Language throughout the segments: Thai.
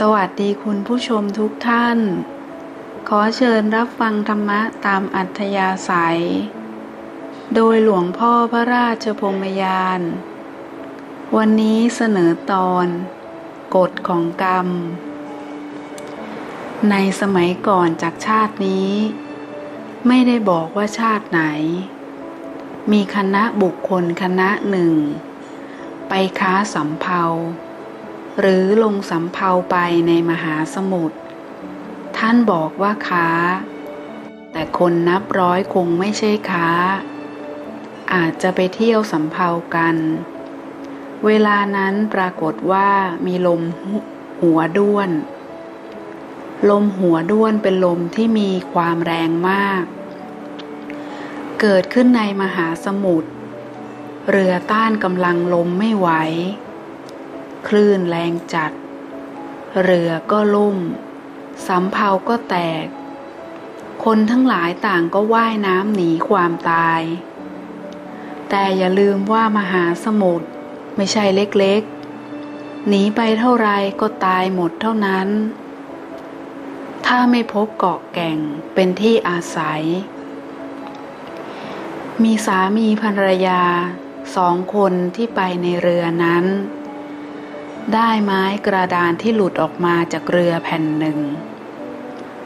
สวัสดีคุณผู้ชมทุกท่าน ขอเชิญรับฟังธรรมะตามอัธยาศัย โดยหลวงพ่อพระราชพงมยาน วันนี้เสนอตอน กฎของกรรม ในสมัยก่อนจากชาตินี้ ไม่ได้บอกว่าชาติไหน มีคณะบุคคลคณะหนึ่ง ไปค้าสำเภา หรือลงสำเภาไปในมหาสมุทร ท่านบอกว่าค้า แต่คนนับร้อยคงไม่ใช่ค้า อาจจะไปเที่ยวสำเภากัน เวลานั้นปรากฏว่ามีลมหัวด้วน ลมหัวด้วนเป็นลมที่มีความแรงมาก เกิดขึ้นในมหาสมุทร เรือต้านกำลังลมไม่ไหว คลื่นแรงจัด เรือก็ล่ม สำเภาก็แตก คนทั้งหลายต่างก็ว่ายน้ำหนีความตาย แต่อย่าลืมว่ามหาสมุทรไม่ใช่เล็กๆ หนีไปเท่าไรก็ตายหมดเท่านั้น ถ้าไม่พบเกาะแก่งเป็นที่อาศัย มีสามีภรรยาสองคนที่ไปในเรือนั้น ได้ไม้กระดานที่หลุดออกมาจากเรือแผ่นหนึ่ง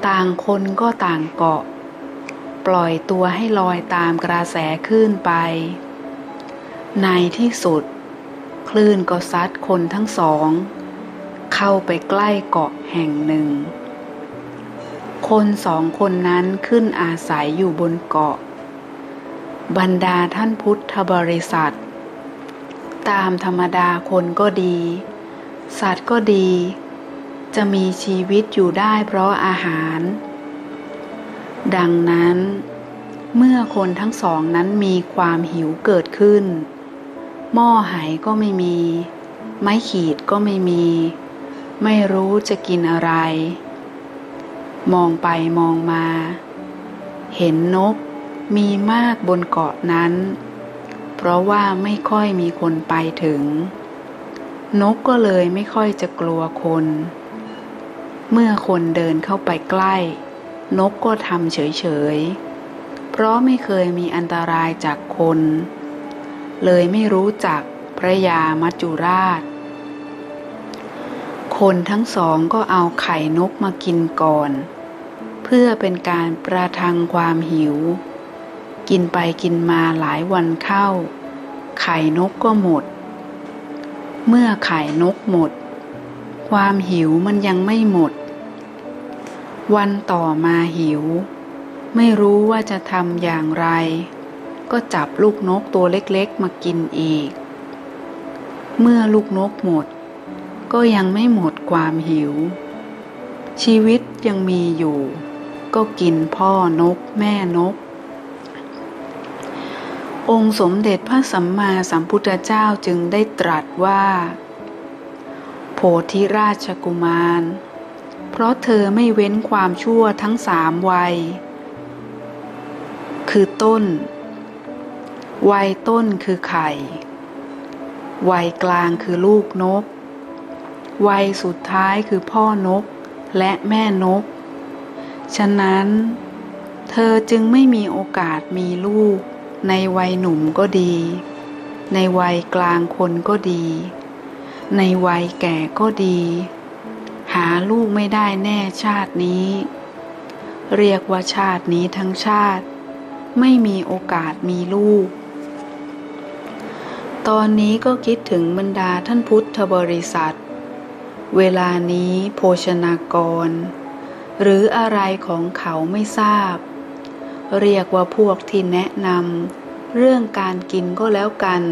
ต่างคนก็ต่างเกาะ ปล่อยตัวให้ลอยตามกระแสคลื่นไป ในที่สุด คลื่นก็ซัดคนทั้งสอง เข้าไปใกล้เกาะแห่งหนึ่ง คนสองคนนั้นขึ้นอาศัยอยู่บนเกาะ บรรดาท่านพุทธบริษัท ตามธรรมดาคนก็ดี สัตว์ก็ดี จะมีชีวิตอยู่ได้เพราะอาหาร ดังนั้น เมื่อคนทั้งสองนั้นมีความหิวเกิดขึ้น หม้อไหก็ไม่มี ไม้ขีดก็ไม่มี ไม่รู้จะกินอะไร มองไปมองมา เห็นนกมีมากบนเกาะนั้น เพราะว่าไม่ค่อยมีคนไปถึง นกก็เลยไม่ค่อยจะกลัวคน เมื่อคนเดินเข้าไปใกล้ นกก็ทำเฉยๆ เพราะไม่เคยมีอันตรายจากคน เลยไม่รู้จักพระยามัจจุราช คนทั้งสองก็เอาไข่นกมากินก่อน เพื่อเป็นการประทังความหิว กินไปกินมาหลายวันเข้า ไข่นกก็หมด เมื่อไข่นกหมด ความหิวมันยังไม่หมด วันต่อมาหิว ไม่รู้ว่าจะทำอย่างไร ก็จับลูกนกตัวเล็กๆมากินอีก เมื่อลูกนกหมด ก็ยังไม่หมดความหิว ชีวิตยังมีอยู่ ก็กินพ่อนกแม่นก องค์สมเด็จพระสัมมาสัมพุทธเจ้าจึงได้ตรัสว่า โพธิราชกุมาร เพราะเธอไม่เว้นความชั่วทั้งสามวัย คือต้น วัยต้นคือไข่ วัยกลางคือลูกนก วัยสุดท้ายคือพ่อนกและแม่นก ฉะนั้น เธอจึงไม่มีโอกาสมีลูก ในวัยหนุ่มก็ดี ในวัยกลางคนก็ดี ในวัยแก่ก็ดี หาลูกไม่ได้แน่ชาตินี้ เรียกว่าชาตินี้ทั้งชาติ ไม่มีโอกาสมีลูก ตอนนี้ก็คิดถึงบรรดาท่านพุทธบริษัท เวลานี้โภชนากร หรืออะไรของเขาไม่ทราบ เรียกว่าพวกที่แนะนำเรื่องการกินก็แล้วกัน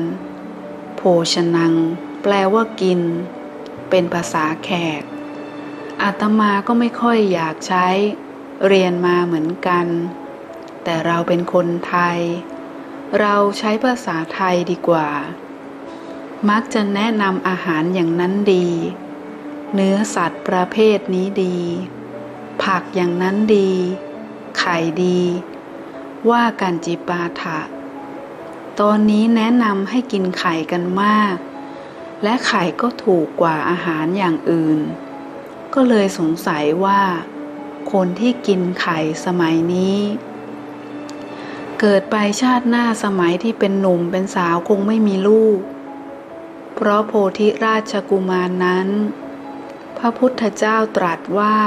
โภชนัง แปลว่ากิน เป็นภาษาแขก อาตมาก็ไม่ค่อยอยากใช้ เรียนมาเหมือนกัน แต่เราเป็นคนไทย เราใช้ภาษาไทยดีกว่า มักจะแนะนำอาหารอย่างนั้นดี เนื้อสัตว์ประเภทนี้ดี ผักอย่างนั้นดี ไข่ดี ว่ากันจิปาถะ ตอนนี้แนะนำให้กินไข่กันมาก และไข่ก็ถูกกว่าอาหารอย่างอื่น ก็เลยสงสัยว่า คนที่กินไข่สมัยนี้ เกิดไปชาติหน้าสมัยที่เป็นหนุ่มเป็นสาวคงไม่มีลูก เพราะโพธิราชกุมารนนั้น พระพุทธเจ้าตรัสว่า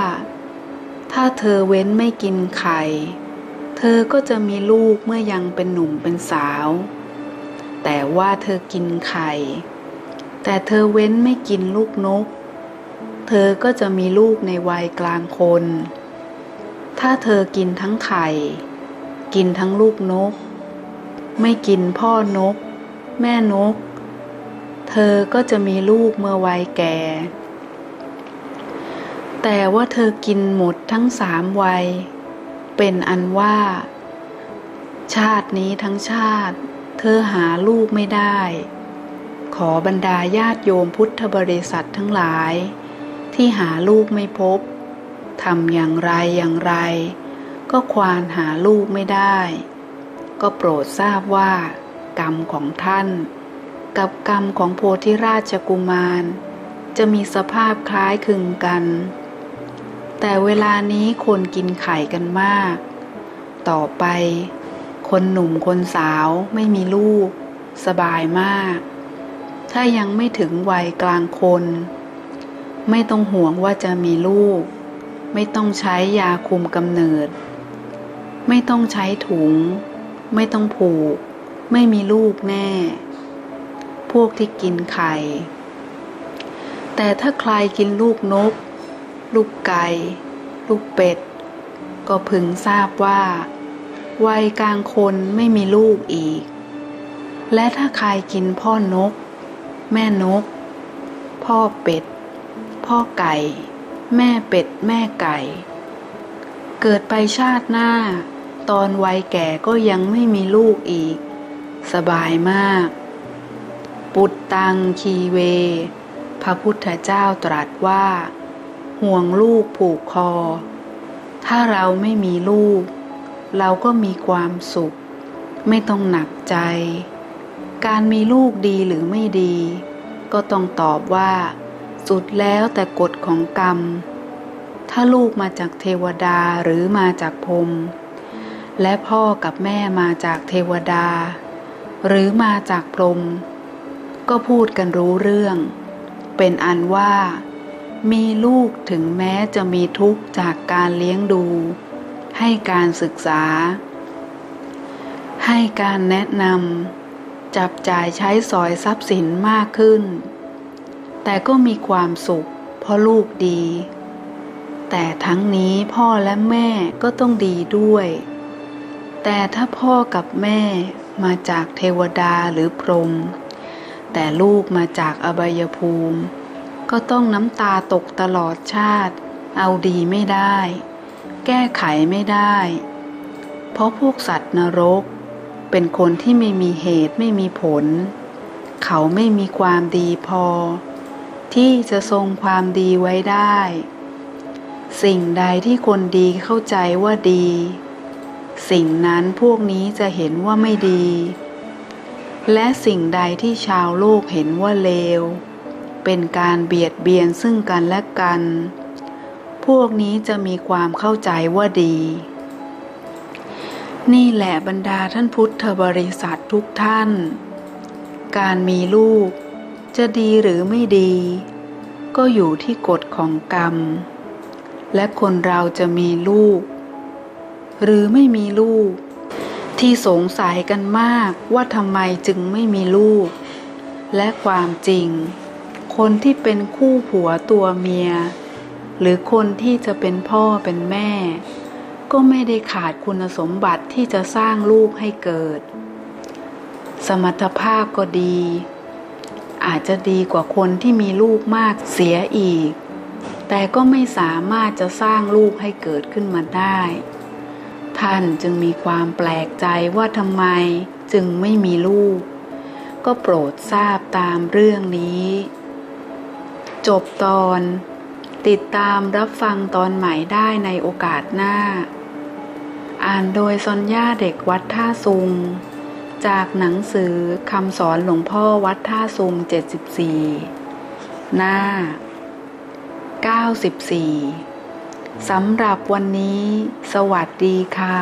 ถ้าเธอเว้นไม่กินไข่ เธอก็จะมีลูกเมื่อยังเป็นหนุ่มเป็นสาว แต่ว่าเธอกินไข่ แต่เธอเว้นไม่กินลูกนก เธอก็จะมีลูกในวัยกลางคน ถ้าเธอกินทั้งไข่ กินทั้งลูกนก ไม่กินพ่อนก แม่นก เธอก็จะมีลูกเมื่อวัยแก่ แต่ว่าเธอกินหมดทั้งสามวัย เป็นอันว่า ชาตินี้ทั้งชาติ เธอหาลูกไม่ได้ ขอบรรดาญาติโยมพุทธบริษัททั้งหลาย ที่หาลูกไม่พบทำอย่างไรอย่างไร ก็ควานหาลูกไม่ได้ ก็โปรดทราบว่า กรรมของท่าน กับกรรมของโพธิราชกุมาร จะมีสภาพคล้ายคลึงกัน แต่เวลานี้คนกินไข่กันมาก ต่อไป คนหนุ่มคนสาวไม่มีลูก สบายมาก ถ้ายังไม่ถึงวัยกลางคน ไม่ต้องห่วงว่าจะมีลูก ไม่ต้องใช้ยาคุมกำเนิด ไม่ต้องใช้ถุง ไม่ต้องผูก ไม่มีลูกแน่ พวกที่กินไข่ แต่ถ้าใครกินลูกนก ลูกไก่ ลูกเป็ด ก็พึงทราบว่าวัยกลางคนไม่มีลูกอีก และถ้าใครกินพ่อนก แม่นก พ่อเป็ด พ่อไก่ แม่เป็ด แม่ไก่ เกิดไปชาติหน้า ตอนวัยแก่ก็ยังไม่มีลูกอีก สบายมาก ปุตตังคีเว พระพุทธเจ้าตรัสว่า ห่วงลูกผูกคอ ถ้าเราไม่มีลูก เราก็มีความสุข ไม่ต้องหนักใจ การมีลูกดีหรือไม่ดี ก็ต้องตอบว่า สุดแล้วแต่กฎของกรรม ถ้าลูกมาจากเทวดาหรือมาจากพรมและพ่อกับแม่มาจากเทวดา หรือมาจากพรม ก็พูดกันรู้เรื่อง เป็นอันว่า มีลูกถึงแม้จะมีทุกข์จากการเลี้ยงดู ให้การศึกษา ให้การแนะนำจับจ่ายใช้สอยทรัพย์สินมากขึ้น แต่ก็มีความสุขเพราะลูกดี แต่ทั้งนี้พ่อและแม่ก็ต้องดีด้วย แต่ถ้าพ่อกับแม่มาจากเทวดาหรือพรหมแต่ลูกมาจากอบายภูมิ ก็ต้องน้ำตาตกตลอดชาติ เอาดีไม่ได้ แก้ไขไม่ได้ เพราะพวกสัตว์นรก เป็นคนที่ไม่มีเหตุไม่มีผล เขาไม่มีความดีพอ ที่จะทรงความดีไว้ได้ สิ่งใดที่คนดีเข้าใจว่าดี สิ่งนั้นพวกนี้จะเห็นว่าไม่ดี และสิ่งใดที่ชาวโลกเห็นว่าเลว เป็นการเบียดเบียนซึ่งกันและกัน พวกนี้จะมีความเข้าใจว่าดี นี่แหละบรรดาท่านพุทธบริษัททุกท่าน การมีลูกจะดีหรือไม่ดี ก็อยู่ที่กฎของกรรม และคนเราจะมีลูก หรือไม่มีลูก ที่สงสัยกันมากว่าทำไมจึงไม่มีลูก และความจริง คนที่เป็นคู่ผัวตัวเมีย หรือคนที่จะเป็นพ่อเป็นแม่ ก็ไม่ได้ขาดคุณสมบัติที่จะสร้างลูกให้เกิด สมรรถภาพก็ดี อาจจะดีกว่าคนที่มีลูกมากเสียอีก แต่ก็ไม่สามารถจะสร้างลูกให้เกิดขึ้นมาได้ ท่านจึงมีความแปลกใจว่าทำไมจึงไม่มีลูกก็โปรดทราบตามเรื่องนี้ จบตอน ติดตามรับฟังตอนใหม่ได้ในโอกาสหน้า อ่านโดยซอนย่าเด็กวัดท่าซุง จากหนังสือคำสอนหลวงพ่อวัดท่าซุง 74 หน้า 94 สำหรับวันนี้ สวัสดีค่ะ